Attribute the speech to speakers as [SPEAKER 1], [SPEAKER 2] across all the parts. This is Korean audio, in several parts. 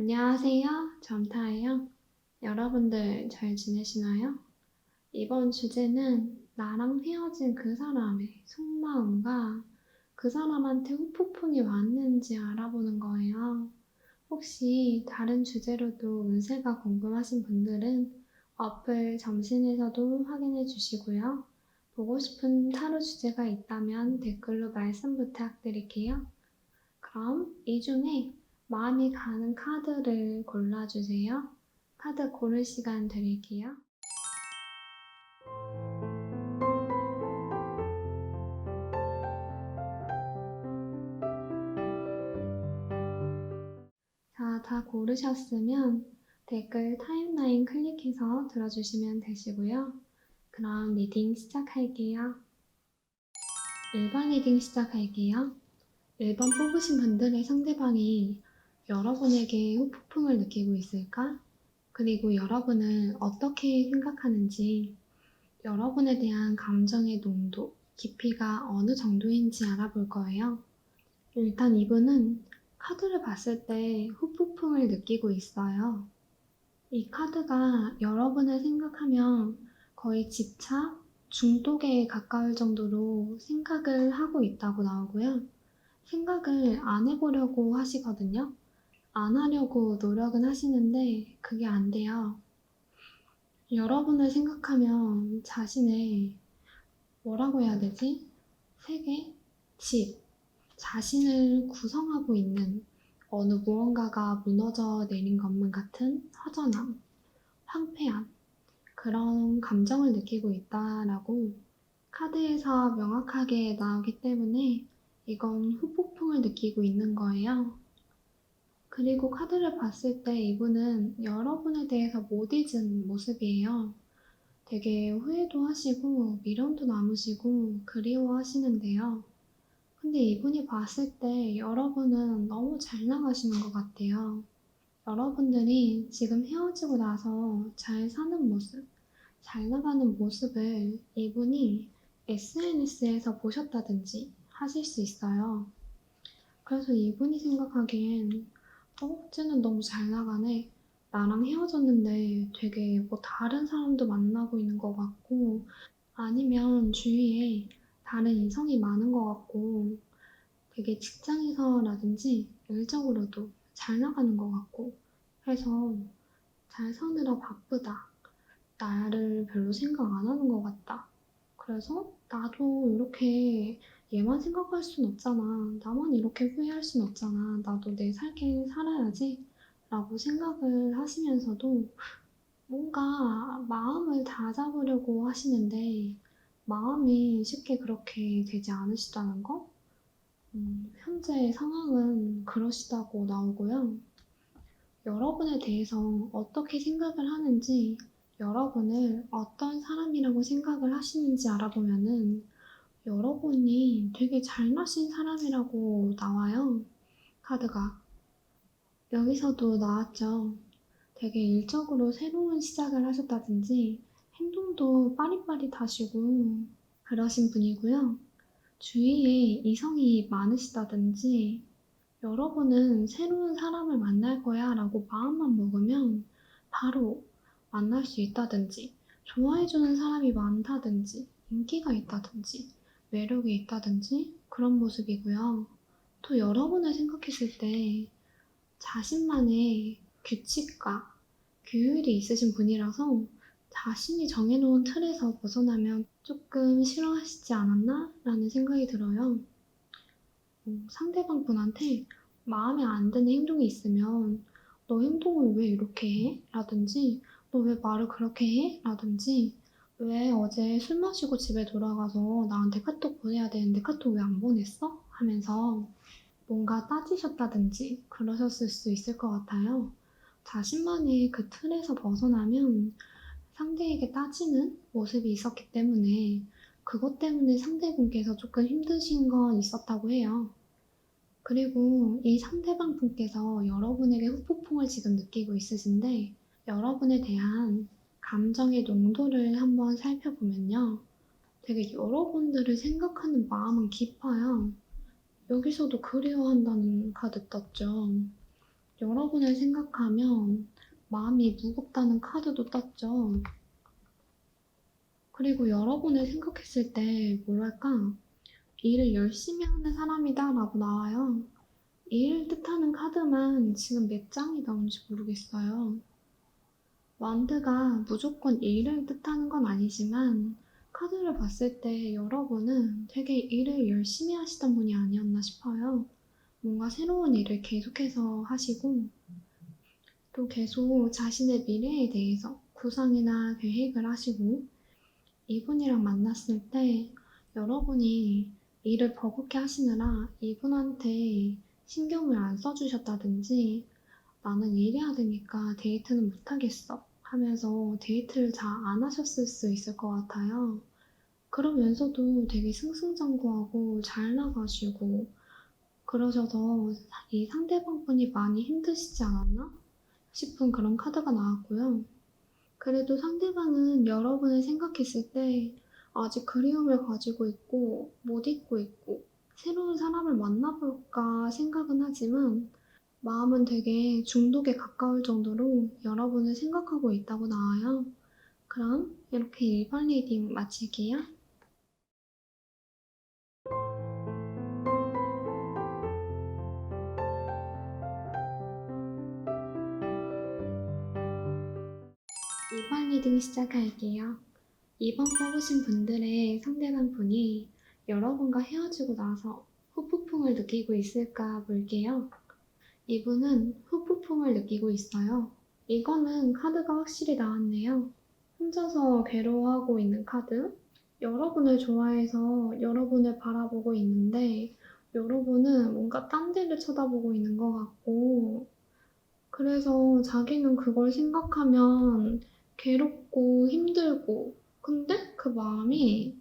[SPEAKER 1] 안녕하세요. 점타예요. 여러분들 잘 지내시나요? 이번 주제는 나랑 헤어진 그 사람의 속마음과 그 사람한테 후폭풍이 왔는지 알아보는 거예요. 혹시 다른 주제로도 운세가 궁금하신 분들은 어플 점신에서도 확인해 주시고요. 보고 싶은 타로 주제가 있다면 댓글로 말씀 부탁드릴게요. 그럼 이 중에 마음이 가는 카드를 골라주세요. 카드 고를 시간 드릴게요. 자, 다 고르셨으면 댓글 타임라인 클릭해서 들어주시면 되시고요. 그럼 리딩 시작할게요. 1번 리딩 시작할게요. 1번 뽑으신 분들의 상대방이 여러분에게 후폭풍을 느끼고 있을까? 그리고 여러분은 어떻게 생각하는지, 여러분에 대한 감정의 농도, 깊이가 어느 정도인지 알아볼 거예요. 일단 이분은 카드를 봤을 때 후폭풍을 느끼고 있어요. 이 카드가 여러분을 생각하면 거의 집착, 중독에 가까울 정도로 생각을 하고 있다고 나오고요. 생각을 안 해보려고 하시거든요. 안 하려고 노력은 하시는데 그게 안 돼요. 여러분을 생각하면 자신의 뭐라고 해야 되지? 세계? 집. 자신을 구성하고 있는 어느 무언가가 무너져 내린 것만 같은 허전함, 황폐함, 그런 감정을 느끼고 있다라고 카드에서 명확하게 나오기 때문에 이건 후폭풍을 느끼고 있는 거예요. 그리고 카드를 봤을 때 이분은 여러분에 대해서 못 잊은 모습이에요. 되게 후회도 하시고 미련도 남으시고 그리워하시는데요. 근데 이분이 봤을 때 여러분은 너무 잘 나가시는 것 같아요. 여러분들이 지금 헤어지고 나서 잘 사는 모습, 잘 나가는 모습을 이분이 SNS에서 보셨다든지 하실 수 있어요. 그래서 이분이 생각하기엔 어? 쟤는 너무 잘 나가네. 나랑 헤어졌는데 되게 뭐 다른 사람도 만나고 있는 것 같고 아니면 주위에 다른 이성이 많은 것 같고 되게 직장에서라든지 일적으로도 잘 나가는 것 같고 해서 잘 사느라 바쁘다. 나를 별로 생각 안 하는 것 같다. 그래서 나도 이렇게 얘만 생각할 순 없잖아. 나만 이렇게 후회할 순 없잖아. 나도 내 살길 살아야지. 라고 생각을 하시면서도 뭔가 마음을 다잡으려고 하시는데 마음이 쉽게 그렇게 되지 않으시다는 거? 음, 현재 상황은 그러시다고 나오고요. 여러분에 대해서 어떻게 생각을 하는지, 여러분을 어떤 사람이라고 생각을 하시는지 알아보면은 여러분이 되게 잘나신 사람이라고 나와요. 카드가. 여기서도 나왔죠. 되게 일적으로 새로운 시작을 하셨다든지 행동도 빠릿빠릿하시고 그러신 분이고요. 주위에 이성이 많으시다든지 여러분은 새로운 사람을 만날 거야 라고 마음만 먹으면 바로 만날 수 있다든지 좋아해주는 사람이 많다든지 인기가 있다든지 매력이 있다든지 그런 모습이고요. 또 여러분을 생각했을 때 자신만의 규칙과 규율이 있으신 분이라서 자신이 정해놓은 틀에서 벗어나면 조금 싫어하시지 않았나? 라는 생각이 들어요. 어, 상대방 분한테 마음에 안 드는 행동이 있으면 너 행동을 왜 이렇게 해? 라든지 너 왜 말을 그렇게 해? 라든지 왜 어제 술 마시고 집에 돌아가서 나한테 카톡 보내야 되는데 카톡 왜 안 보냈어? 하면서 뭔가 따지셨다든지 그러셨을 수 있을 것 같아요. 자신만의 그 틀에서 벗어나면 상대에게 따지는 모습이 있었기 때문에 그것 때문에 상대분께서 조금 힘드신 건 있었다고 해요. 그리고 이 상대방 분께서 여러분에게 후폭풍을 지금 느끼고 있으신데 여러분에 대한 감정의 농도를 한번 살펴보면요. 되게 여러분들을 생각하는 마음은 깊어요. 여기서도 그리워한다는 카드 떴죠. 여러분을 생각하면 마음이 무겁다는 카드도 떴죠. 그리고 여러분을 생각했을 때 뭐랄까 일을 열심히 하는 사람이다 라고 나와요. 일을 뜻하는 카드만 지금 몇 장이 나온지 모르겠어요. 완드가 무조건 일을 뜻하는 건 아니지만 카드를 봤을 때 여러분은 되게 일을 열심히 하시던 분이 아니었나 싶어요. 뭔가 새로운 일을 계속해서 하시고 또 계속 자신의 미래에 대해서 구상이나 계획을 하시고 이분이랑 만났을 때 여러분이 일을 버겁게 하시느라 이분한테 신경을 안 써주셨다든지 나는 일해야 되니까 데이트는 못하겠어 하면서 데이트를 잘 안 하셨을 수 있을 것 같아요. 그러면서도 되게 승승장구하고 잘 나가시고 그러셔서 이 상대방 분이 많이 힘드시지 않았나 싶은 그런 카드가 나왔고요. 그래도 상대방은 여러분을 생각했을 때 아직 그리움을 가지고 있고 못 잊고 있고 새로운 사람을 만나볼까 생각은 하지만 마음은 되게 중독에 가까울 정도로 여러분을 생각하고 있다고 나와요. 그럼 이렇게 일반 리딩 마칠게요. 일반 리딩 시작할게요. 2번 뽑으신 분들의 상대방 분이 여러분과 헤어지고 나서 후폭풍을 느끼고 있을까 볼게요. 이분은 후폭풍을 느끼고 있어요. 이거는 카드가 확실히 나왔네요. 혼자서 괴로워하고 있는 카드. 여러분을 좋아해서 여러분을 바라보고 있는데 여러분은 뭔가 딴 데를 쳐다보고 있는 것 같고 그래서 자기는 그걸 생각하면 괴롭고 힘들고 근데 그 마음이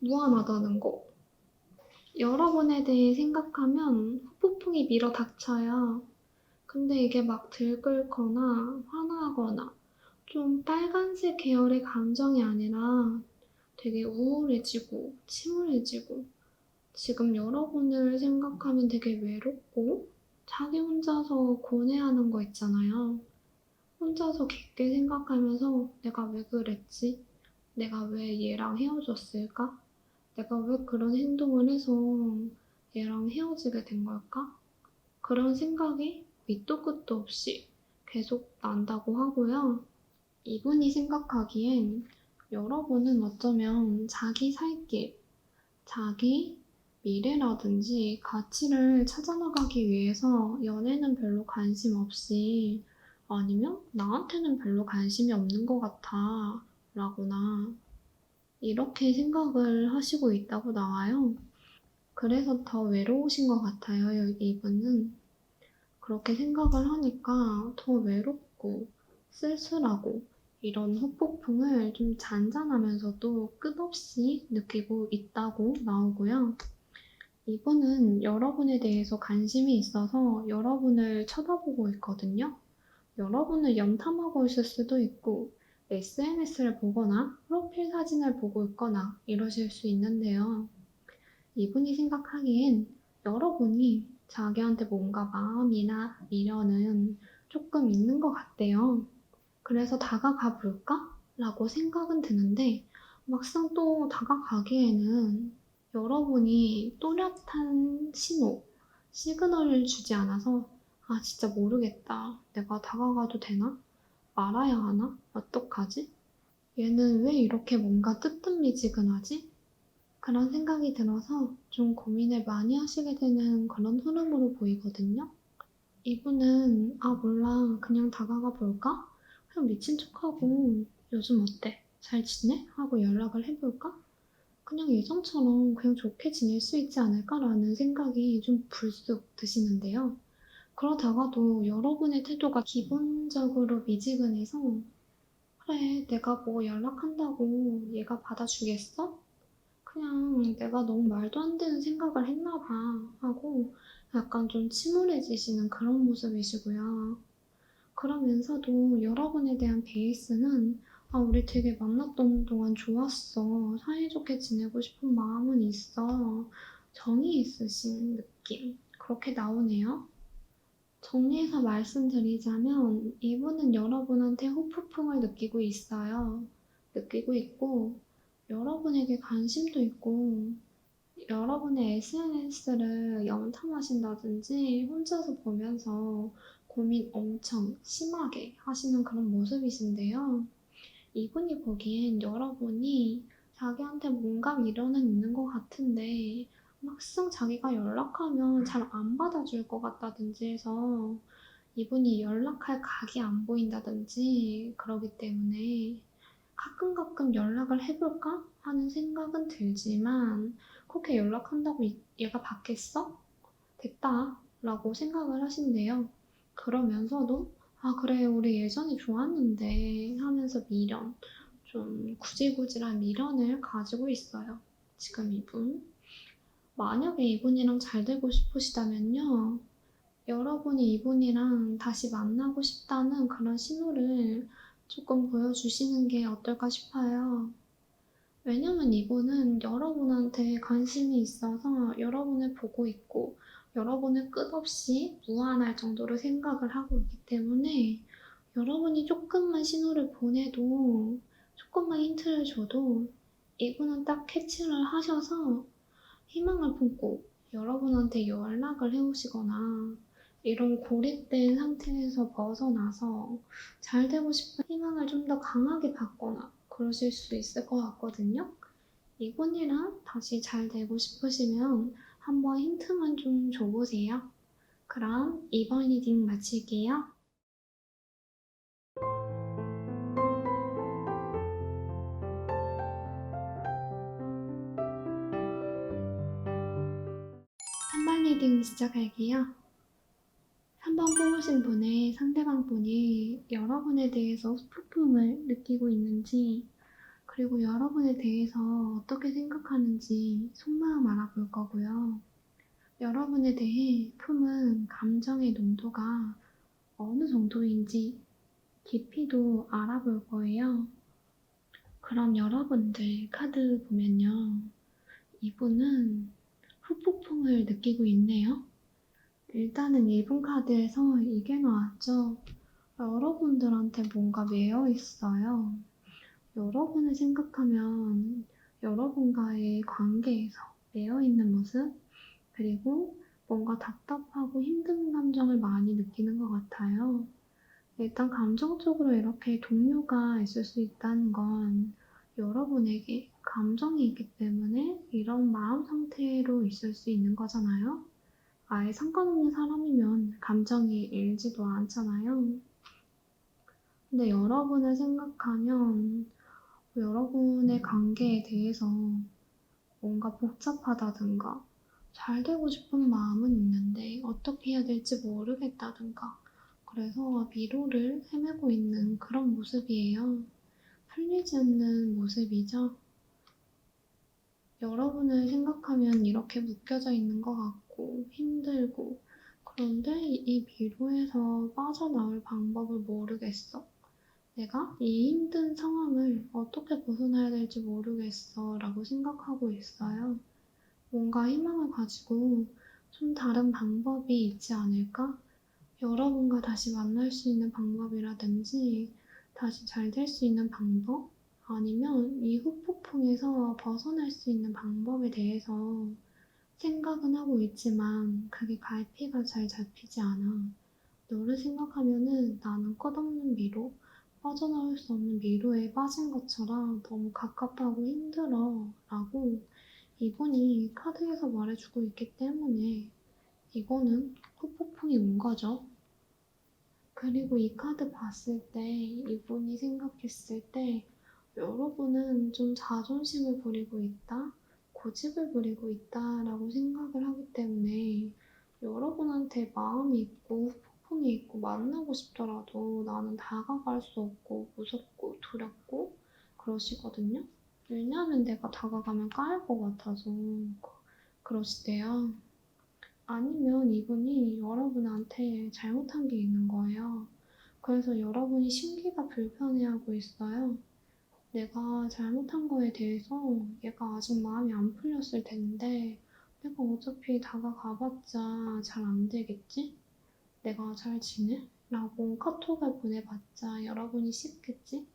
[SPEAKER 1] 무한하다는 거. 여러분에 대해 생각하면 후폭풍이 밀어 닥쳐요. 근데 이게 막 들끓거나 화나거나 좀 빨간색 계열의 감정이 아니라 되게 우울해지고 침울해지고 지금 여러분을 생각하면 되게 외롭고 자기 혼자서 고뇌하는 거 있잖아요. 혼자서 깊게 생각하면서 내가 왜 그랬지? 내가 왜 얘랑 헤어졌을까? 내가 왜 그런 행동을 해서 얘랑 헤어지게 된 걸까? 그런 생각이 밑도 끝도 없이 계속 난다고 하고요. 이분이 생각하기엔 여러분은 어쩌면 자기 살 길, 자기 미래라든지 가치를 찾아나가기 위해서 연애는 별로 관심 없이 아니면 나한테는 별로 관심이 없는 것 같아 라거나 이렇게 생각을 하시고 있다고 나와요. 그래서 더 외로우신 것 같아요, 여기 이분은. 그렇게 생각을 하니까 더 외롭고 쓸쓸하고 이런 후폭풍을 좀 잔잔하면서도 끝없이 느끼고 있다고 나오고요. 이분은 여러분에 대해서 관심이 있어서 여러분을 쳐다보고 있거든요. 여러분을 염탐하고 있을 수도 있고, SNS를 보거나 프로필 사진을 보고 있거나 이러실 수 있는데요. 이분이 생각하기엔 여러분이 자기한테 뭔가 마음이나 미련은 조금 있는 것 같대요. 그래서 다가가 볼까? 라고 생각은 드는데 막상 또 다가가기에는 여러분이 또렷한 신호, 시그널을 주지 않아서 아 진짜 모르겠다. 내가 다가가도 되나? 말아야 하나? 어떡하지? 얘는 왜 이렇게 뭔가 뜨뜻미지근하지? 그런 생각이 들어서 좀 고민을 많이 하시게 되는 그런 흐름으로 보이거든요. 이분은 아 몰라 그냥 다가가 볼까? 그냥 미친 척하고 요즘 어때? 잘 지내? 하고 연락을 해볼까? 그냥 예전처럼 그냥 좋게 지낼 수 있지 않을까라는 생각이 좀 불쑥 드시는데요. 그러다가도 여러분의 태도가 기본적으로 미지근해서 그래, 내가 뭐 연락한다고 얘가 받아주겠어? 그냥 내가 너무 말도 안 되는 생각을 했나 봐 하고 약간 좀 침울해지시는 그런 모습이시고요. 그러면서도 여러분에 대한 베이스는 아, 우리 되게 만났던 동안 좋았어. 사이좋게 지내고 싶은 마음은 있어. 정이 있으신 느낌. 그렇게 나오네요. 정리해서 말씀드리자면 이분은 여러분한테 호프풍을 느끼고 있어요. 느끼고 있고 여러분에게 관심도 있고 여러분의 SNS를 염탐하신다든지 혼자서 보면서 고민 엄청 심하게 하시는 그런 모습이신데요. 이분이 보기엔 여러분이 자기한테 뭔가 미련은 있는 것 같은데 막상 자기가 연락하면 잘 안 받아줄 것 같다든지 해서 이분이 연락할 각이 안 보인다든지 그러기 때문에 가끔 가끔 연락을 해볼까 하는 생각은 들지만 그렇게 연락한다고 이- 얘가 받겠어? 됐다 라고 생각을 하신대요. 그러면서도 아 그래 우리 예전에 좋았는데 하면서 미련 좀 구질구질한 미련을 가지고 있어요. 지금 이분. 만약에 이분이랑 잘 되고 싶으시다면요. 여러분이 이분이랑 다시 만나고 싶다는 그런 신호를 조금 보여주시는 게 어떨까 싶어요. 왜냐면 이분은 여러분한테 관심이 있어서 여러분을 보고 있고 여러분을 끝없이 무한할 정도로 생각을 하고 있기 때문에 여러분이 조금만 신호를 보내도 조금만 힌트를 줘도 이분은 딱 캐치를 하셔서 희망을 품고 여러분한테 연락을 해오시거나 이런 고립된 상태에서 벗어나서 잘 되고 싶은 희망을 좀 더 강하게 받거나 그러실 수 있을 것 같거든요. 이분이랑 다시 잘 되고 싶으시면 한번 힌트만 좀 줘보세요. 그럼 이번 리딩 마칠게요. 리딩 시작할게요. 3번 뽑으신 분의 상대방 분이 여러분에 대해서 폭풍을 느끼고 있는지, 그리고 여러분에 대해서 어떻게 생각하는지 속마음 알아볼 거고요. 여러분에 대해 품은 감정의 농도가 어느 정도인지 깊이도 알아볼 거예요. 그럼 여러분들 카드 보면요. 이분은 후폭풍을 느끼고 있네요. 일단은 1분 카드에서 이게 나왔죠. 여러분들한테 뭔가 매여 있어요. 여러분을 생각하면 여러분과의 관계에서 매여 있는 모습, 그리고 뭔가 답답하고 힘든 감정을 많이 느끼는 것 같아요. 일단 감정적으로 이렇게 동요가 있을 수 있다는 건 여러분에게 감정이 있기 때문에 이런 마음 상태로 있을 수 있는 거잖아요. 아예 상관없는 사람이면 감정이 일지도 않잖아요. 근데 여러분을 생각하면 여러분의 관계에 대해서 뭔가 복잡하다든가 잘 되고 싶은 마음은 있는데 어떻게 해야 될지 모르겠다든가 그래서 미로를 헤매고 있는 그런 모습이에요. 풀리지 않는 모습이죠. 여러분을 생각하면 이렇게 묶여져 있는 것 같고 힘들고 그런데 이 미로에서 빠져나올 방법을 모르겠어. 내가 이 힘든 상황을 어떻게 벗어나야 될지 모르겠어 라고 생각하고 있어요. 뭔가 희망을 가지고 좀 다른 방법이 있지 않을까? 여러분과 다시 만날 수 있는 방법이라든지 다시 잘 될 수 있는 방법? 아니면 이 후폭풍에서 벗어날 수 있는 방법에 대해서 생각은 하고 있지만 그게 갈피가 잘 잡히지 않아. 너를 생각하면은 나는 끝없는 미로, 빠져나올 수 없는 미로에 빠진 것처럼 너무 갑갑하고 힘들어 라고 이분이 카드에서 말해주고 있기 때문에 이거는 후폭풍이 온 거죠. 그리고 이 카드 봤을 때 이분이 생각했을 때 여러분은 좀 자존심을 부리고 있다, 고집을 부리고 있다라고 생각을 하기 때문에 여러분한테 마음이 있고 폭풍이 있고 만나고 싶더라도 나는 다가갈 수 없고 무섭고 두렵고 그러시거든요. 왜냐하면 내가 다가가면 까일 것 같아서 그러시대요. 아니면 이분이 여러분한테 잘못한 게 있는 거예요. 그래서 여러분이 심기가 불편해하고 있어요. 내가 잘못한 거에 대해서 얘가 아직 마음이 안 풀렸을 텐데 내가 어차피 다가가봤자 잘 안 되겠지? 내가 잘 지내? 라고 카톡을 보내봤자 여러분이 쉽겠지?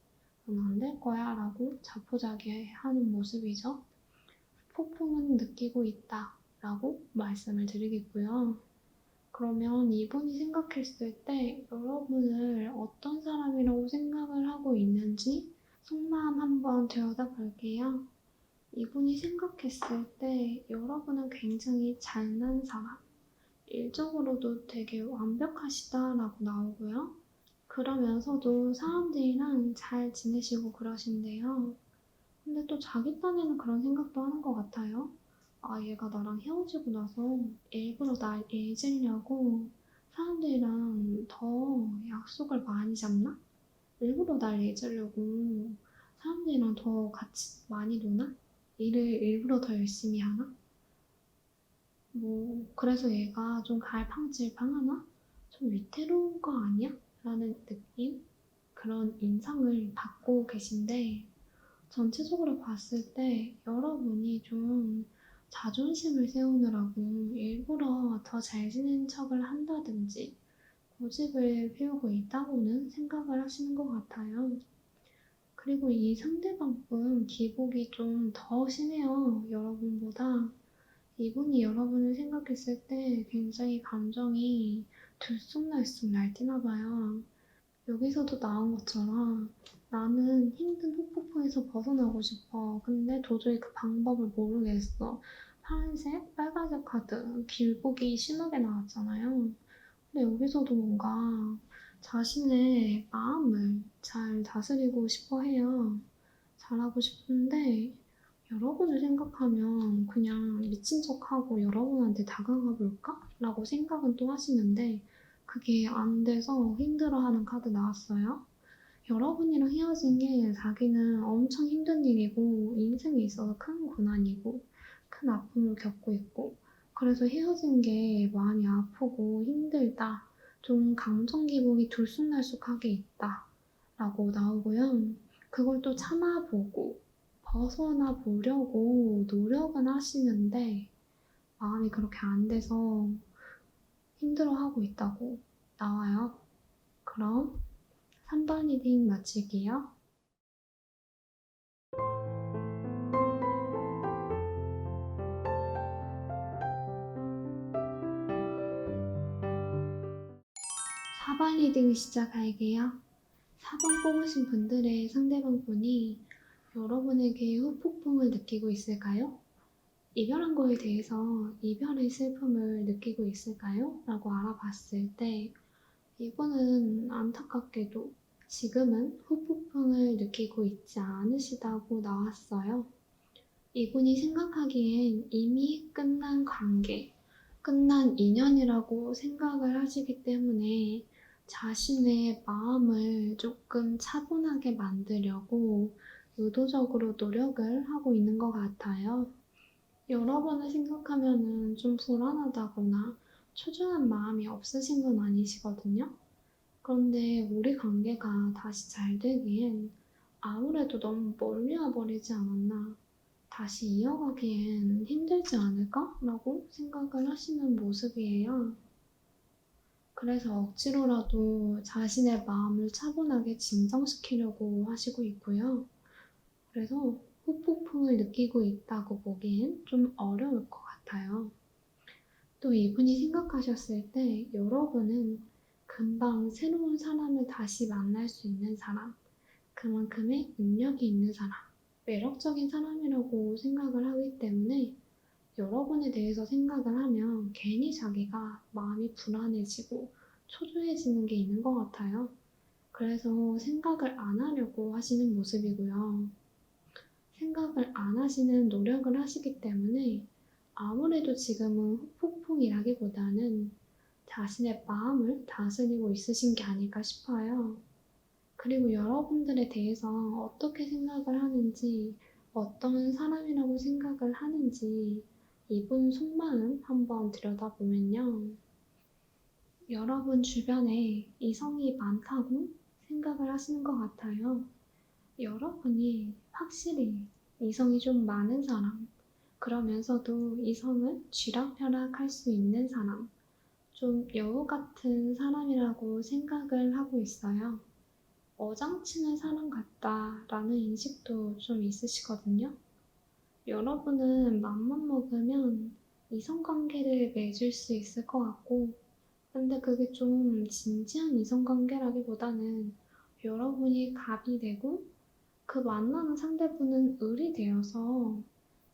[SPEAKER 1] 넌안될 거야 라고 자포자기 하는 모습이죠. 폭풍은 느끼고 있다 라고 말씀을 드리겠고요. 그러면 이분이 생각했을 때 여러분을 어떤 사람이라고 생각을 하고 있는지 속마음 한번 들여다 볼게요. 이분이 생각했을 때 여러분은 굉장히 잘난 사람, 일적으로도 되게 완벽하시다라고 나오고요. 그러면서도 사람들이랑 잘 지내시고 그러신데요. 근데 또 자기 딴에는 그런 생각도 하는 것 같아요. 아, 얘가 나랑 헤어지고 나서 일부러 날 잊으려고 사람들이랑 더 약속을 많이 잡나? 일부러 날 잊으려고 사람들이랑 더 같이 많이 노나? 일을 일부러 더 열심히 하나? 뭐, 그래서 얘가 좀 갈팡질팡하나? 좀 위태로운 거 아니야? 라는 느낌? 그런 인상을 받고 계신데, 전체적으로 봤을 때 여러분이 좀 자존심을 세우느라고 일부러 더 잘 지낸 척을 한다든지 고집을 피우고 있다고는 생각을 하시는 것 같아요. 그리고 이 상대방분 기복이 좀 더 심해요. 여러분보다. 이분이 여러분을 생각했을 때 굉장히 감정이 들쑥날쑥 날뛰나 봐요. 여기서도 나온 것처럼 나는 힘든 후폭풍에서 벗어나고 싶어. 근데 도저히 그 방법을 모르겠어. 파란색, 빨간색 카드, 길보기 심하게 나왔잖아요. 근데 여기서도 뭔가 자신의 마음을 잘 다스리고 싶어 해요. 잘하고 싶은데 여러분을 생각하면 그냥 미친 척하고 여러분한테 다가가 볼까? 라고 생각은 또 하시는데 그게 안 돼서 힘들어하는 카드 나왔어요. 여러분이랑 헤어진 게 자기는 엄청 힘든 일이고 인생에 있어서 큰 고난이고 큰 아픔을 겪고 있고 그래서 헤어진 게 많이 아프고 힘들다. 좀 감정 기복이 들쑥날쑥하게 있다. 라고 나오고요. 그걸 또 참아보고 벗어나 보려고 노력은 하시는데 마음이 그렇게 안 돼서 힘들어하고 있다고 나와요. 그럼 3번 리딩 마칠게요. 사번 리딩 시작할게요. 4번 뽑으신 분들의 상대방 분이 여러분에게 후폭풍을 느끼고 있을까요? 이별한 거에 대해서 이별의 슬픔을 느끼고 있을까요? 라고 알아봤을 때 이분은 안타깝게도 지금은 후폭풍을 느끼고 있지 않으시다고 나왔어요. 이분이 생각하기엔 이미 끝난 관계, 끝난 인연이라고 생각을 하시기 때문에 자신의 마음을 조금 차분하게 만들려고 의도적으로 노력을 하고 있는 것 같아요. 여러분을 생각하면은 좀 불안하다거나 초조한 마음이 없으신 건 아니시거든요. 그런데 우리 관계가 다시 잘 되기엔 아무래도 너무 멀리 와버리지 않았나. 다시 이어가기엔 힘들지 않을까? 라고 생각을 하시는 모습이에요. 그래서 억지로라도 자신의 마음을 차분하게 진정시키려고 하시고 있고요. 그래서 후폭풍을 느끼고 있다고 보기엔 좀 어려울 것 같아요. 또 이분이 생각하셨을 때 여러분은 금방 새로운 사람을 다시 만날 수 있는 사람, 그만큼의 능력이 있는 사람, 매력적인 사람이라고 생각을 하기 때문에 여러분에 대해서 생각을 하면 괜히 자기가 마음이 불안해지고 초조해지는 게 있는 것 같아요. 그래서 생각을 안 하려고 하시는 모습이고요. 생각을 안 하시는 노력을 하시기 때문에 아무래도 지금은 후폭풍이라기보다는 자신의 마음을 다스리고 있으신 게 아닐까 싶어요. 그리고 여러분들에 대해서 어떻게 생각을 하는지, 어떤 사람이라고 생각을 하는지 이분 속마음 한번 들여다보면요. 여러분 주변에 이성이 많다고 생각을 하시는 것 같아요. 여러분이 확실히 이성이 좀 많은 사람, 그러면서도 이성을 쥐락펴락 할 수 있는 사람, 좀 여우 같은 사람이라고 생각을 하고 있어요. 어장치는 사람 같다라는 인식도 좀 있으시거든요. 여러분은 맘만 먹으면 이성관계를 맺을 수 있을 것 같고, 근데 그게 좀 진지한 이성관계라기보다는 여러분이 갑이 되고 그 만나는 상대분은 을이 되어서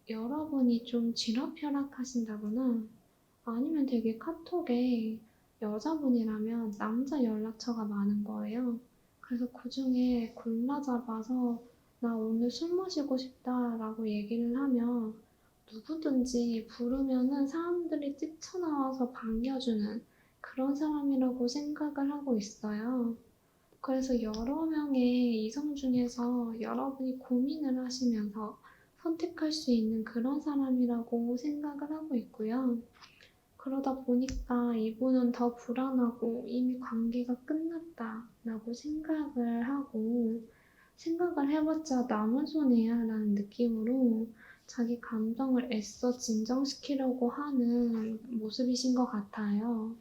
[SPEAKER 1] 여러분이 좀 쥐락펴락하신다거나 아니면 되게 카톡에 여자분이라면 남자 연락처가 많은 거예요. 그래서 그 중에 골라 잡아서 나 오늘 술 마시고 싶다라고 얘기를 하면 누구든지 부르면은 사람들이 뛰쳐나와서 반겨주는 그런 사람이라고 생각을 하고 있어요. 그래서 여러 명의 이성 중에서 여러분이 고민을 하시면서 선택할 수 있는 그런 사람이라고 생각을 하고 있고요. 그러다 보니까 이분은 더 불안하고 이미 관계가 끝났다라고 생각을 하고 생각을 해봤자 남은 손해야 라는 느낌으로 자기 감정을 애써 진정시키려고 하는 모습이신 것 같아요.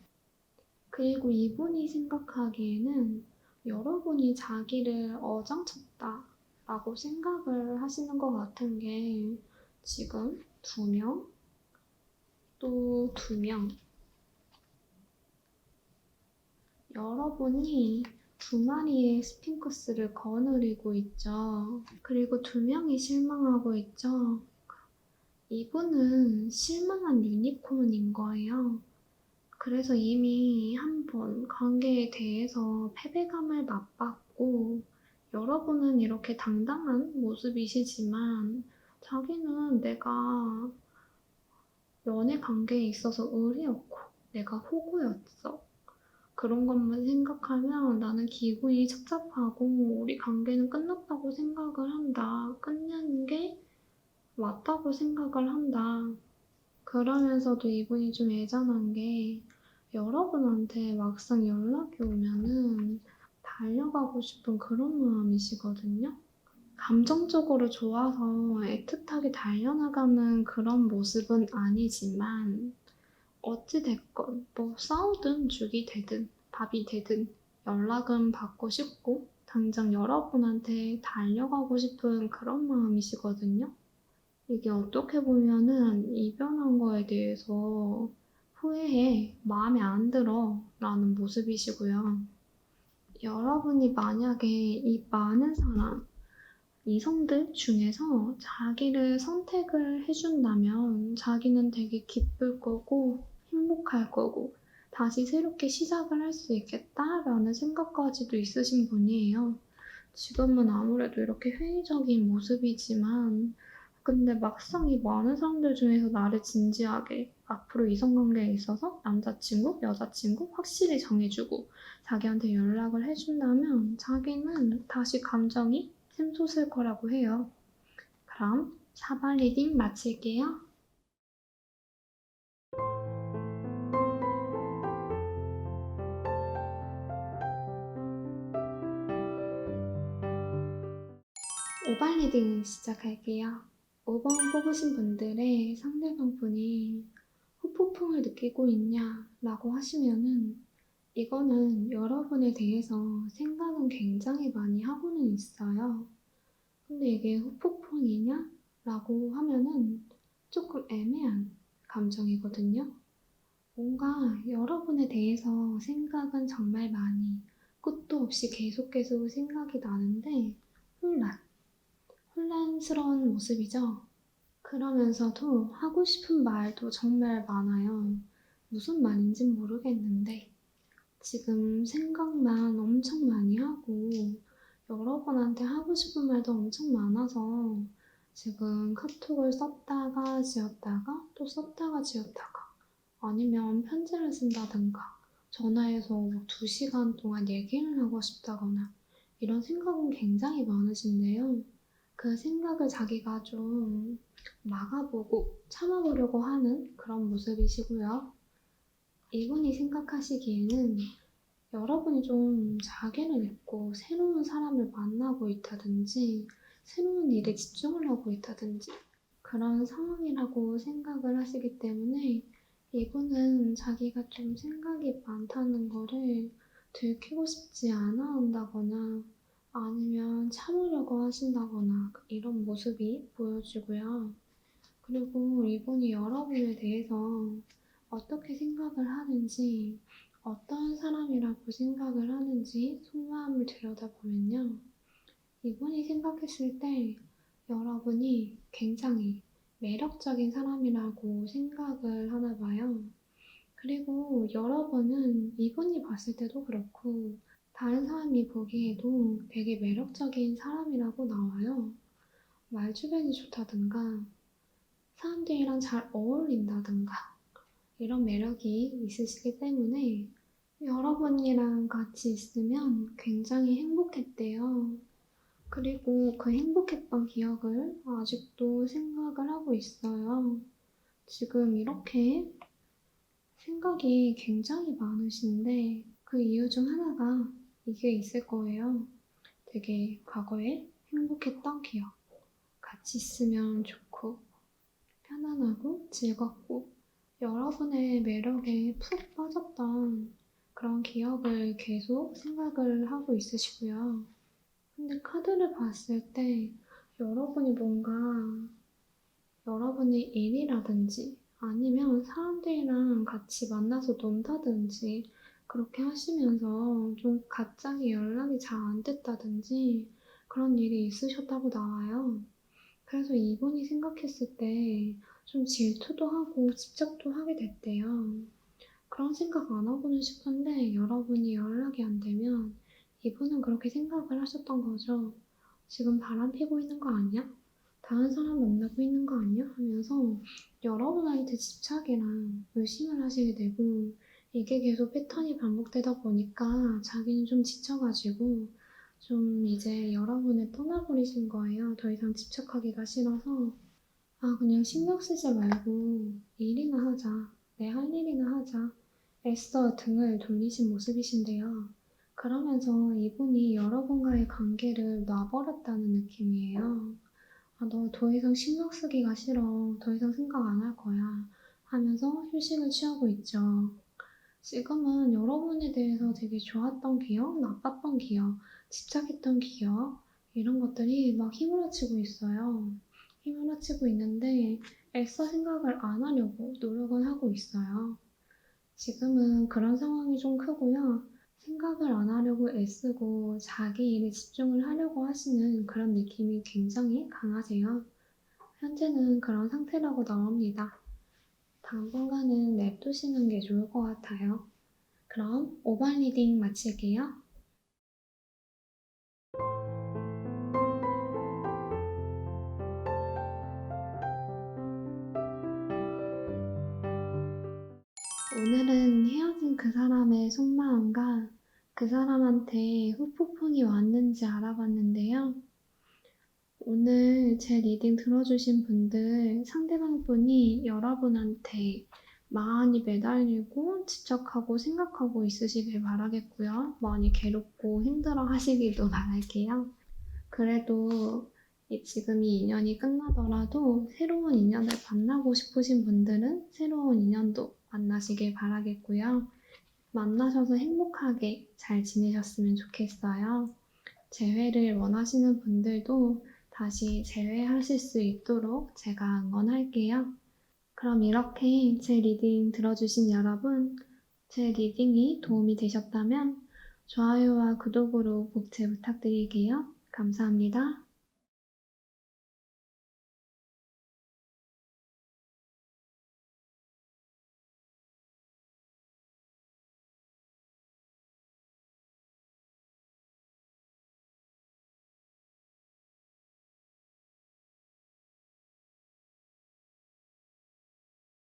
[SPEAKER 1] 그리고 이분이 생각하기에는 여러분이 자기를 어장쳤다 라고 생각을 하시는 것 같은 게 지금 두 명, 또 두 명. 여러분이 두 마리의 스핑크스를 거느리고 있죠. 그리고 두 명이 실망하고 있죠. 이분은 실망한 유니콘인 거예요. 그래서 이미 한 번 관계에 대해서 패배감을 맛봤고, 여러분은 이렇게 당당한 모습이시지만, 자기는 내가 연애 관계에 있어서 의리였고, 내가 호구였어. 그런 것만 생각하면 나는 기분이 착잡하고, 우리 관계는 끝났다고 생각을 한다. 끝내는 게 맞다고 생각을 한다. 그러면서도 이분이 좀 애잔한 게 여러분한테 막상 연락이 오면은 달려가고 싶은 그런 마음이시거든요. 감정적으로 좋아서 애틋하게 달려나가는 그런 모습은 아니지만 어찌됐건 뭐 싸우든 죽이 되든 밥이 되든 연락은 받고 싶고 당장 여러분한테 달려가고 싶은 그런 마음이시거든요. 이게 어떻게 보면은 이별한 거에 대해서 후회해, 마음에 안 들어 라는 모습이시고요. 여러분이 만약에 이 많은 사람, 이성들 중에서 자기를 선택을 해준다면 자기는 되게 기쁠 거고 행복할 거고 다시 새롭게 시작을 할 수 있겠다라는 생각까지도 있으신 분이에요. 지금은 아무래도 이렇게 회의적인 모습이지만 근데 막상 이 많은 사람들 중에서 나를 진지하게 앞으로 이성관계에 있어서 남자친구, 여자친구 확실히 정해주고 자기한테 연락을 해준다면 자기는 다시 감정이 샘솟을 거라고 해요. 그럼 4번 리딩 마칠게요. 오번 리딩 시작할게요. 5번 뽑으신 분들의 상대방 분이 후폭풍을 느끼고 있냐 라고 하시면은 이거는 여러분에 대해서 생각은 굉장히 많이 하고는 있어요. 근데 이게 후폭풍이냐? 라고 하면은 조금 애매한 감정이거든요. 뭔가 여러분에 대해서 생각은 정말 많이 끝도 없이 계속 계속 생각이 나는데 혼란. 혼란스러운 모습이죠. 그러면서도 하고 싶은 말도 정말 많아요. 무슨 말인진 모르겠는데 지금 생각만 엄청 많이 하고 여러분한테 하고 싶은 말도 엄청 많아서 지금 카톡을 썼다가 지웠다가 또 썼다가 지웠다가 아니면 편지를 쓴다든가 전화해서 뭐 2시간 동안 얘기를 하고 싶다거나 이런 생각은 굉장히 많으신데요. 그 생각을 자기가 좀 막아보고 참아보려고 하는 그런 모습이시고요. 이분이 생각하시기에는 여러분이 좀 자기를 잊고 새로운 사람을 만나고 있다든지 새로운 일에 집중을 하고 있다든지 그런 상황이라고 생각을 하시기 때문에 이분은 자기가 좀 생각이 많다는 거를 들키고 싶지 않아 한다거나 아니면 참으려고 하신다거나 이런 모습이 보여지고요. 그리고 이분이 여러분에 대해서 어떻게 생각을 하는지, 어떤 사람이라고 생각을 하는지 속마음을 들여다보면요. 이분이 생각했을 때 여러분이 굉장히 매력적인 사람이라고 생각을 하나 봐요. 그리고 여러분은 이분이 봤을 때도 그렇고 다른 사람이 보기에도 되게 매력적인 사람이라고 나와요. 말 주변이 좋다든가 사람들이랑 잘 어울린다든가 이런 매력이 있으시기 때문에 여러분이랑 같이 있으면 굉장히 행복했대요. 그리고 그 행복했던 기억을 아직도 생각을 하고 있어요. 지금 이렇게 생각이 굉장히 많으신데 그 이유 중 하나가 이게 있을 거예요. 되게 과거에 행복했던 기억. 같이 있으면 좋고, 편안하고 즐겁고, 여러분의 매력에 푹 빠졌던 그런 기억을 계속 생각을 하고 있으시고요. 근데 카드를 봤을 때 여러분이 뭔가 여러분의 일이라든지 아니면 사람들이랑 같이 만나서 논다든지 그렇게 하시면서 좀 갑자기 연락이 잘 안 됐다든지 그런 일이 있으셨다고 나와요. 그래서 이분이 생각했을 때 좀 질투도 하고 집착도 하게 됐대요. 그런 생각 안 하고는 싶은데 여러분이 연락이 안 되면 이분은 그렇게 생각을 하셨던 거죠. 지금 바람 피고 있는 거 아니야? 다른 사람 만나고 있는 거 아니야? 하면서 여러분한테 집착이랑 의심을 하시게 되고 이게 계속 패턴이 반복되다 보니까 자기는 좀 지쳐가지고 좀 이제 여러분을 떠나버리신 거예요. 더 이상 집착하기가 싫어서 아 그냥 신경 쓰지 말고 일이나 하자. 내 할 일이나 하자. 애써 등을 돌리신 모습이신데요. 그러면서 이분이 여러분과의 관계를 놔버렸다는 느낌이에요. 아, 너 더 이상 신경 쓰기가 싫어. 더 이상 생각 안 할 거야. 하면서 휴식을 취하고 있죠. 지금은 여러분에 대해서 되게 좋았던 기억, 나빴던 기억, 집착했던 기억, 이런 것들이 막 휘몰아치고 있어요. 휘몰아치고 있는데 애써 생각을 안 하려고 노력은 하고 있어요. 지금은 그런 상황이 좀 크고요. 생각을 안 하려고 애쓰고 자기 일에 집중을 하려고 하시는 그런 느낌이 굉장히 강하세요. 현재는 그런 상태라고 나옵니다. 당분간은 냅두시는 게 좋을 것 같아요. 그럼 오반 리딩 마칠게요. 오늘은 헤어진 그 사람의 속마음과 그 사람한테 후폭풍이 왔는지 알아봤는데요. 오늘 제 리딩 들어주신 분들 상대방 분이 여러분한테 많이 매달리고 집착하고 생각하고 있으시길 바라겠고요. 많이 괴롭고 힘들어 하시기도 바랄게요. 그래도 이- 지금 이 인연이 끝나더라도 새로운 인연을 만나고 싶으신 분들은 새로운 인연도 만나시길 바라겠고요. 만나셔서 행복하게 잘 지내셨으면 좋겠어요. 재회를 원하시는 분들도 다시 재회하실 수 있도록 제가 응원할게요. 그럼 이렇게 제 리딩 들어주신 여러분, 제 리딩이 도움이 되셨다면 좋아요와 구독으로 복제 부탁드릴게요. 감사합니다.